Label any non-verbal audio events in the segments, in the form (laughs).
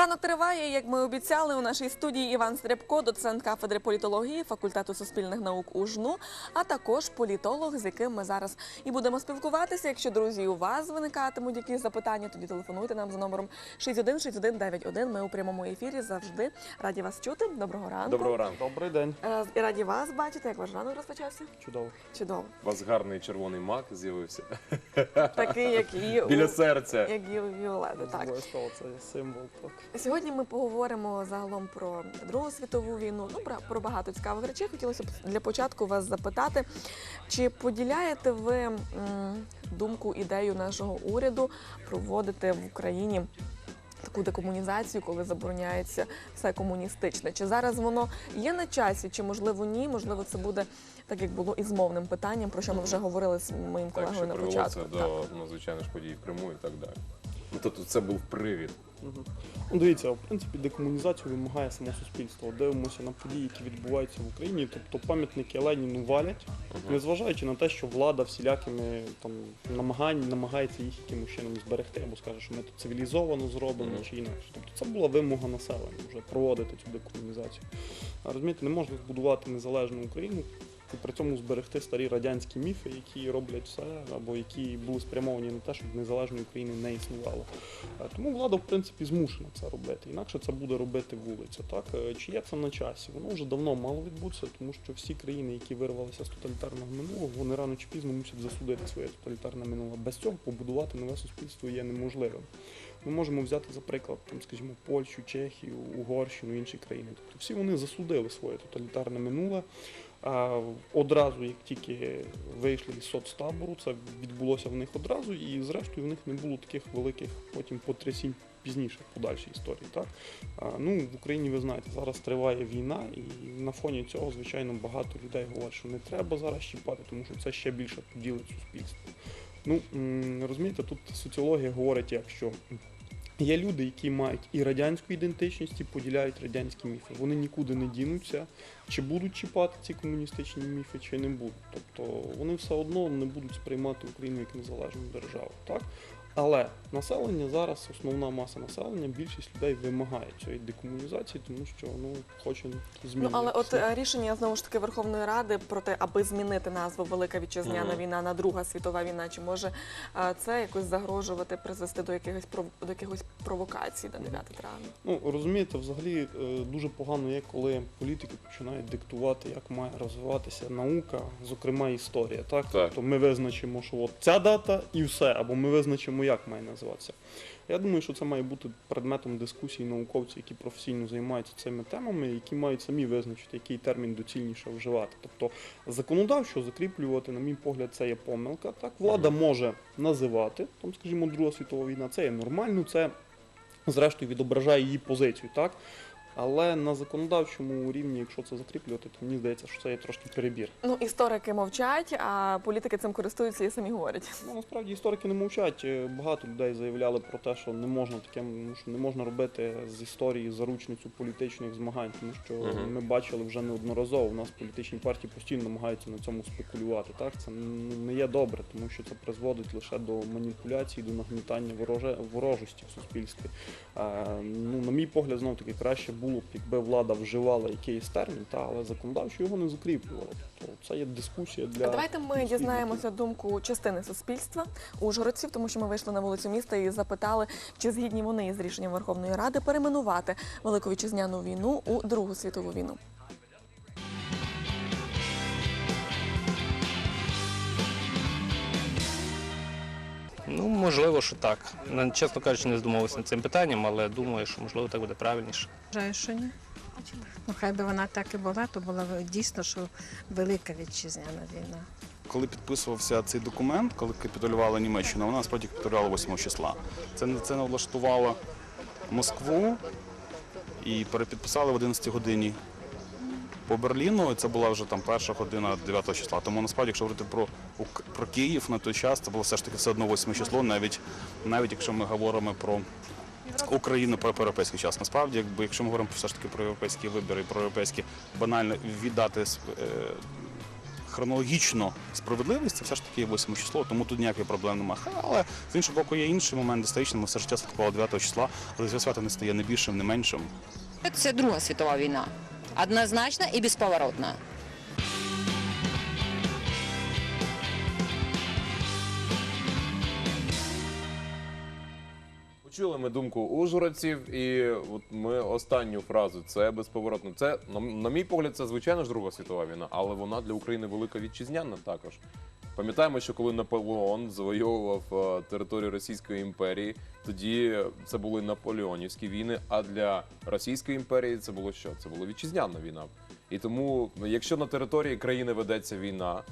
Ранок триває, як ми обіцяли, у нашій студії Іван Стрябко, доцент кафедри політології факультету суспільних наук УЖНУ, а також політолог, з яким ми зараз і будемо спілкуватися. Якщо друзі, у вас виникатимуть якісь запитання, тоді телефонуйте нам за номером 616191. Ми у прямому ефірі завжди раді вас чути. Доброго ранку. Доброго ранку. Добрий день, Е, І раді вас бачити. Як ваш ранок розпочався? чудово. Чудово. У вас гарний червоний мак з'явився Такий, як і біля серця. як і у Віолети. Так. Обов'язково це символ. Так. Сьогодні ми поговоримо загалом про Другу світову війну. Ну про, про багато цікавих речей. Хотілося б для початку вас запитати, чи поділяєте ви м, думку ідею нашого уряду проводити в Україні? Таку декомунізацію, коли забороняється все комуністичне. Чи зараз воно є на часі, чи можливо ні? Можливо, це буде так, як було і з мовним питанням, про що ми вже говорили з моїм Так, що на початку. це до надзвичайних подій в Криму і так далі. Ну, тобто це був привід. Мгм. Ну, дивіться, в принципі, декомунізацію вимагає само суспільство. Дивимося на події, які відбуваються в Україні. Тобто пам'ятники Леніну валять, Мгм. незважаючи на те, що влада всілякими там намагань намагається їх якимось чином зберегти, або скаже, що ми тут цивілізовано зробимо Мгм. чи інакше. Тобто це була вимога населення вже проводити цю декомунізацію. А розумієте, не можна збудувати незалежну Україну. І при цьому зберегти старі радянські міфи, які роблять все, або які були спрямовані на те, щоб незалежної України не існувало. Е, Тому влада, в принципі, змушена це робити. Інакше це буде робити вулиця. Так Е, чи є це на часі? Воно вже давно мало відбутися, тому що всі країни, які вирвалися з тоталітарного минулого, вони рано чи пізно мусять засудити своє тоталітарне минуле. Без цього побудувати нове суспільство є неможливим. Ми можемо взяти за приклад, там, скажімо, Польщу, Чехію, Угорщину, інші країни. Тобто всі вони засудили своє тоталітарне минуле. А одразу, як тільки вийшли із соцтабору, це відбулося в них одразу, і зрештою в них не було таких великих потім потрясінь пізніше подальшій історії. Так? А, ну, в Україні, ви знаєте, зараз триває війна, і на фоні цього, звичайно, багато людей говорять, що не треба зараз щіпати, тому що це ще більше поділить суспільство. Ну, розумієте, тут соціологія говорить, як що є люди, які мають і радянську ідентичність, і поділяють радянські міфи. Вони нікуди не дінуться, чи будуть чіпати ці комуністичні міфи, чи не будуть. Тобто вони все одно не будуть сприймати Україну як незалежну державу. Так? Але населення зараз, основна маса населення, більшість людей вимагає цієї декомунізації, тому що ну хоче Ну змінити. але от е, рішення знову ж таки Верховної Ради про те, аби змінити назву Велика Вітчизняна Мгм. війна на Друга світова війна, чи може е, це якось загрожувати, призвести до якихось пров- до якихось провокацій на 9 травня? Ну розумієте, взагалі е, дуже погано є, коли політики починають диктувати, як має розвиватися наука, зокрема історія. Так, Так. тобто ми визначимо, що от ця дата і все, або ми визначимо, як має називатися. Я думаю, що це має бути предметом дискусії науковців, які професійно займаються цими темами, які мають самі визначити, який термін доцільніше вживати. Тобто законодавчо закріплювати, на мій погляд, це є помилка. Так, влада може називати, там, скажімо, Друга світова війна, це є нормально, це зрештою відображає її позицію, так? Але на законодавчому рівні, якщо це закріплювати, то мені здається, що це є трошки перебір. Ну історики мовчать, а політики цим користуються і самі говорять. Ну насправді історики не мовчать. Е, Багато людей заявляли про те, що не можна таким, ну, що не можна робити з історії заручницю політичних змагань, тому що Мгм. ми бачили вже неодноразово. У нас політичні партії постійно намагаються на цьому спекулювати. Так це не є добре, тому що це призводить лише до маніпуляцій, до нагнітання вороже ворожості в суспільстві. Е, ну, на мій погляд, знов таки краще було б, якби влада вживала якийсь термін, та але законодавчо його не закріплювала. Тобто це є дискусія для давайте ми дізнаємося думку частини суспільства ужгородців, тому що ми вийшли на вулицю міста і запитали, чи згідні вони із рішенням Верховної Ради перейменувати Велику Вітчизняну війну у Другу світову війну. Ну, можливо, що так. Ну, Чесно кажучи, не здумувався над цим питанням, але думаю, що можливо так буде правильніше. Вважаю, що ні. Ну, хай би вона так і була, то була дійсно, що велика вітчизняна війна. Коли підписувався цей документ, коли капітулювала Німеччина, вона насправді капітулювала 8 числа. Це, не- це не влаштувало Москву і перепідписали в 11 годині по Берліну. Це була вже там перша година 9 числа. Тому насправді, якщо говорити про, про Київ на той час, це було все ж таки все одно 8 число, навіть, навіть якщо ми говоримо про Україну про європейський час. Насправді, якби якщо ми говоримо все ж таки про європейські вибори, про європейські банально віддати е, хронологічно справедливість, це все ж таки є 8 число, тому тут ніякої проблем немає. Але з іншого боку, є інший момент історичний. Ми все життя святкували 9 числа, але свято не стає не більшим, не меншим. Це Друга світова війна. Однозначно і безповоротно. Почули ми думку ужгородців, і от ми останню фразу це безповоротно. Це на, на мій погляд, це звичайно ж Друга світова війна, але вона для України велика вітчизняна також. Пам'ятаємо, що коли Наполеон завойовував е, територію Російської імперії, тоді це були наполеонівські війни. А для Російської імперії це було що? Це була вітчизняна війна. І тому, якщо на території країни ведеться війна,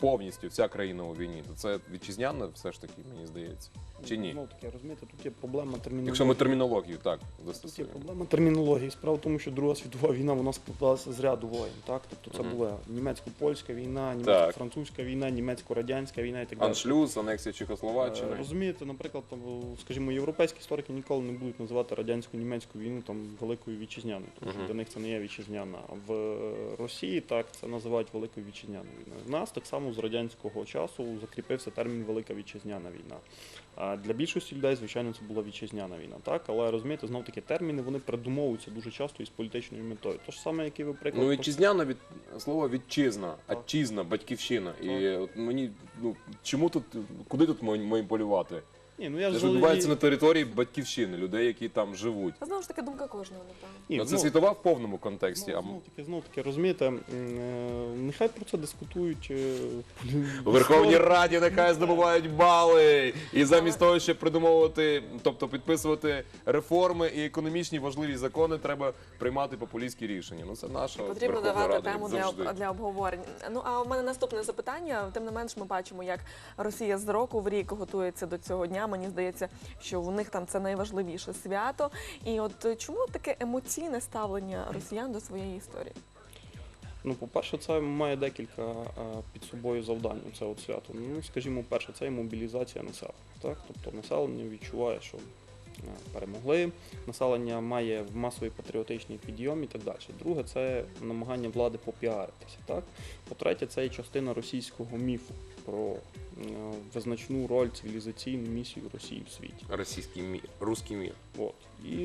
повністю вся країна у війні, то це вітчизняна все ж таки, мені здається. Чи ні? Ну таке, розумієте, тут є проблема термінології. Якщо ми термінологію так Тут є застосуємо. проблема термінології. Справа в тому, що Друга світова війна вона складалася з ряду воєн. Так? Тобто це Мгм. була німецько-польська війна, німецько-французька війна, німецько-радянська війна і так далі. Аншлюз, анексія Е, Чехословаччини. Розумієте, наприклад, там, о, скажімо, європейські історики ніколи не будуть називати радянсько-німецьку війну там великою вітчизняною, тому що Мгм. для них це не є вітчизняна. А в е, Росії так це називають великою вітчизняною війною. В нас так само з радянського часу закріпився термін Велика вітчизняна війна. А для більшості людей, звичайно, це була вітчизняна війна. Так, але розумієте, знов таки терміни вони придумовуються дуже часто із політичною метою. То ж саме, який ви приклад. Ну, вітчизняна від слово вітчизна, Так. батьківщина. І от мені ну чому тут, куди тут ма- маніпулювати? Ні, ну я Це ж відбувається на території батьківщини, людей, які там живуть. Та знову ж таки думка кожного, напевно. Ні, Ну, це ну, світова в повному контексті. Знов, А знов таки, знов таки, розумієте, м, е, нехай про це дискутують. е, у Верховній Раді нехай здобувають бали. І замість того, щоб придумовувати, тобто підписувати реформи і економічні важливі закони, треба приймати популістські рішення. Ну це наша Потрібно Верховна давати Рада, тему як для, завжди. об- для обговорень. Ну а у мене наступне запитання. Тим не менш, ми бачимо, як Росія з року в рік готується до цього дня. Мені здається, що у них там це найважливіше свято. І от е, чому таке емоційне ставлення росіян до своєї історії? Ну, по-перше, це має декілька е, під собою завдань. Це от свято. Ну, скажімо, перше, це і мобілізація населення. Так? Тобто населення відчуває, що е, перемогли, населення має в масовий патріотичний підйом і так далі. Друге, це намагання влади попіаритися. Так? По-третє, це і частина російського міфу про визначну роль цивілізаційну місію Росії в світі. Російський мір, русський мір. От. І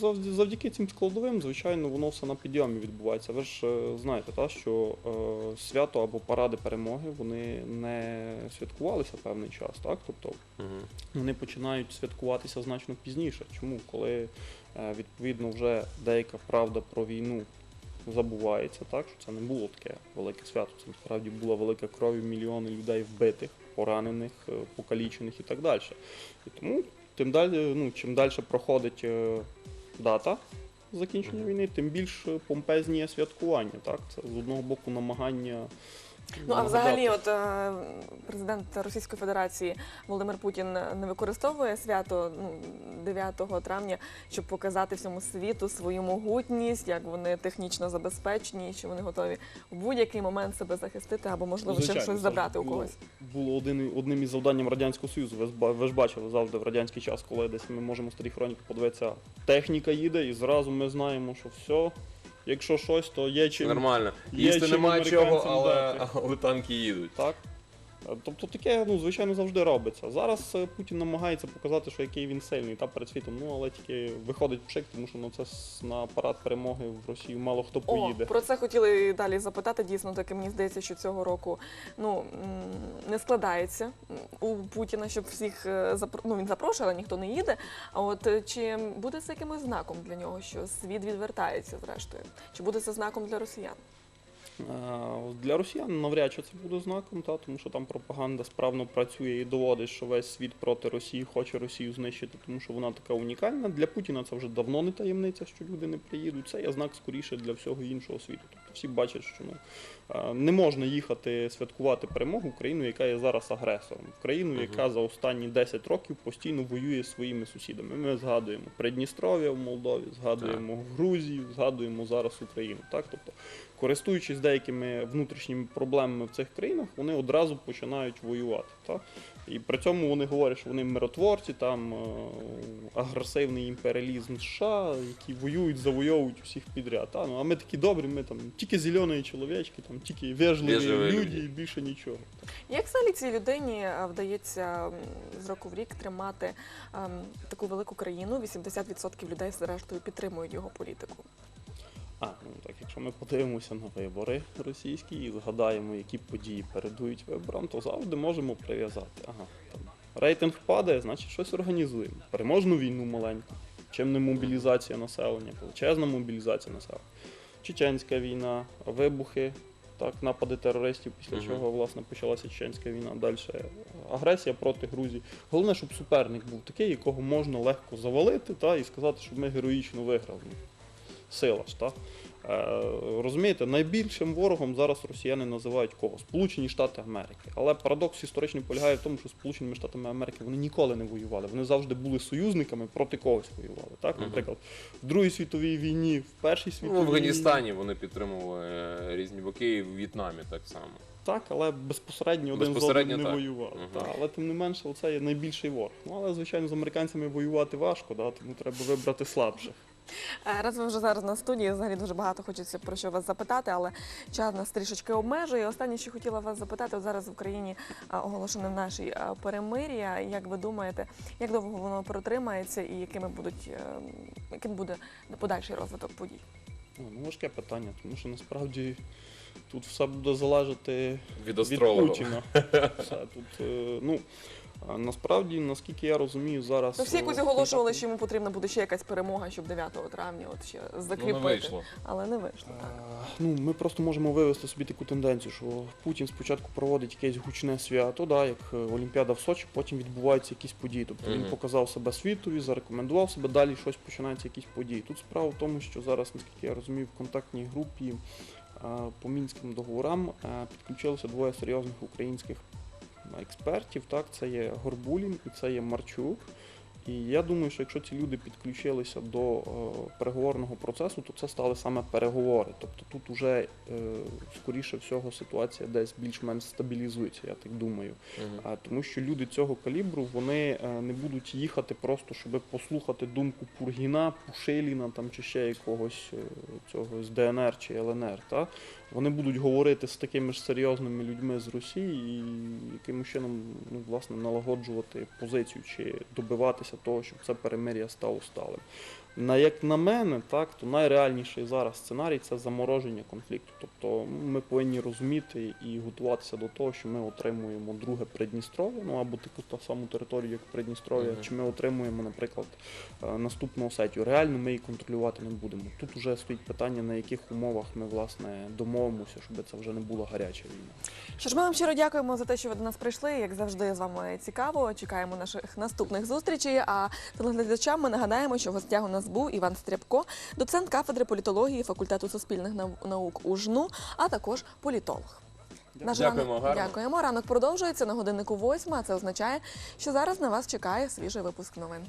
завд- завдяки цим складовим, звичайно, воно все на підйомі відбувається. Ви ж е, знаєте, та, що е, свято або паради перемоги вони не святкувалися певний час, так? Тобто Угу. вони починають святкуватися значно пізніше. Чому? Коли е, відповідно вже деяка правда про війну забувається, так що це не було таке велике свято. Це насправді була велика кров і мільйони людей вбитих, поранених, е, покалічених і так далі. І тому тим далі, ну, чим далі проходить е, дата закінчення війни, тим більш е, помпезні святкування. Так? Це з одного боку намагання. Ну а взагалі, от е, президент Російської Федерації Володимир Путін не використовує свято ну, 9 травня, щоб показати всьому світу свою могутність, як вони технічно забезпечені, що вони готові в будь-який момент себе захистити або можливо ще Звичайно, щось забрати у когось. Було один, одним із завданням Радянського Союзу. Ви, ж ба- ви ж бачили завжди в радянський час, коли десь ми можемо старі хроніки подивитися, техніка їде, і зразу ми знаємо, що все, якщо щось, то є чим. Нормально. Є Їсти чим немає чого, американцям але, дати. (laughs) але танки їдуть. Так? Тобто таке, ну, звичайно, завжди робиться. Зараз е, Путін намагається показати, що який він сильний та перед світом, ну але тільки виходить пшик, тому що на це на парад перемоги в Росію мало хто О, поїде. про це хотіли далі запитати. Дійсно, таки мені здається, що цього року ну не складається у Путіна, щоб всіх е, ну, він запрошує, але ніхто не їде. А от е, чи буде це якимось знаком для нього, що світ відвертається зрештою? Чи буде це знаком для росіян? Е, Для росіян навряд чи це буде знаком, та, тому що там пропаганда справно працює і доводить, що весь світ проти Росії хоче Росію знищити, тому що вона така унікальна. Для Путіна це вже давно не таємниця, що люди не приїдуть. Це є знак скоріше для всього іншого світу. Тобто всі бачать, що ну, е, не можна їхати святкувати перемогу в країну, яка є зараз агресором, в країну, яка за останні 10 років постійно воює зі своїми сусідами. Ми згадуємо Придністров'я в Молдові, згадуємо Грузію, згадуємо зараз Україну. Так, тобто, користуючись деякими внутрішніми проблемами в цих країнах, вони одразу починають воювати. Та? І при цьому вони говорять, що вони миротворці, там е, агресивний імперіалізм США, які воюють, завойовують усіх підряд. Та? Ну, а ми такі добрі, ми там тільки зелені чоловічки, там тільки вежливі Вежливі люди люди. і більше нічого. Як взагалі цій людині е, вдається з року в рік тримати ем, таку велику країну? 80% людей зрештою підтримують його політику. А, ну так, якщо ми подивимося на вибори російські і згадаємо, які події передують виборам, то завжди можемо прив'язати. Ага, там рейтинг падає, значить щось організуємо. Переможну війну маленьку. Чим не мобілізація населення, величезна мобілізація населення. Чеченська війна, вибухи, так, напади терористів, після Мгм. чого власне почалася чеченська війна. Далі агресія проти Грузії. Головне, щоб суперник був такий, якого можна легко завалити, та, і сказати, що ми героїчно виграли. Сила ж, так? Е, розумієте, найбільшим ворогом зараз росіяни називають кого? Сполучені Штати Америки. Але парадокс історичний полягає в тому, що Сполученими Штатами Америки вони ніколи не воювали. Вони завжди були союзниками проти когось воювали. Так, наприклад, в Другій світовій війні, в Першій світовій Ну, в війні. Афганістані вони підтримували е, різні боки, і в В'єтнамі так само. Так, але безпосередньо один з одним не воювали. Мгм. Та, але тим не менше, оце є найбільший ворог. Ну але звичайно з американцями воювати важко, да, тому треба вибрати слабших. Е, Раз ви вже зараз на студії, взагалі дуже багато хочеться про що вас запитати, але час нас трішечки обмежує. Останнє, що хотіла вас запитати, от зараз в Україні е, оголошене наше е, перемир'я. Як ви думаєте, як довго воно протримається і якими будуть яким буде подальший розвиток подій? Ну, ну, важке питання, тому що насправді тут все буде залежати Від від. Путіна. (laughs) Все, тут, ну, а насправді, наскільки я розумію, зараз. То всі якось е, оголошували, що йому потрібна буде ще якась перемога, щоб 9 травня от ще закріпити. Ну, не вийшло. Але не вийшло. Так. Е, Ну, ми просто можемо вивести собі таку тенденцію, що Путін спочатку проводить якесь гучне свято, да, як е, Олімпіада в Сочі, потім відбуваються якісь події. Тобто він Мгм. показав себе світові, зарекомендував себе, далі щось починаються якісь події. Тут справа в тому, що зараз, наскільки я розумію, в контактній групі е, по мінським договорам е, підключилося двоє серйозних українських експертів. Так, це є Горбулін і це є Марчук. І я думаю, що якщо ці люди підключилися до е, переговорного процесу, то це стали саме переговори. Тобто тут уже е, скоріше всього ситуація десь більш-менш стабілізується, я так думаю. А, тому що люди цього калібру вони е, не будуть їхати просто, щоб послухати думку Пургіна, Пушиліна там чи ще якогось цього з ДНР чи ЛНР. Та? Вони будуть говорити з такими ж серйозними людьми з Росії і якимось чином ну, власне, налагоджувати позицію чи добиватися того, щоб це перемир'я стало сталим. На як на мене, так то найреальніший зараз сценарій це замороження конфлікту. Тобто ми повинні розуміти і готуватися до того, що ми отримуємо друге Придністров'я, ну або таку та саму територію, як Придністров'я, чи ми отримуємо, наприклад, е, наступну Осетію. Реально ми її контролювати не будемо. Тут вже стоїть питання, на яких умовах ми власне домовимося, щоб це вже не була гаряча війна. Що ж, ми вам щиро дякуємо за те, що ви до нас прийшли. Як завжди, з вами цікаво. Чекаємо наших наступних зустрічей. А телеглядачам ми нагадаємо, що в гостях у нас був Іван Стрябко, доцент кафедри політології факультету суспільних нау- наук УЖНУ, а також політолог. Наш Дякуємо, ранок, гарно. дякуємо. Ранок продовжується на годиннику восьма. а Це означає, що зараз на вас чекає свіжий випуск новин.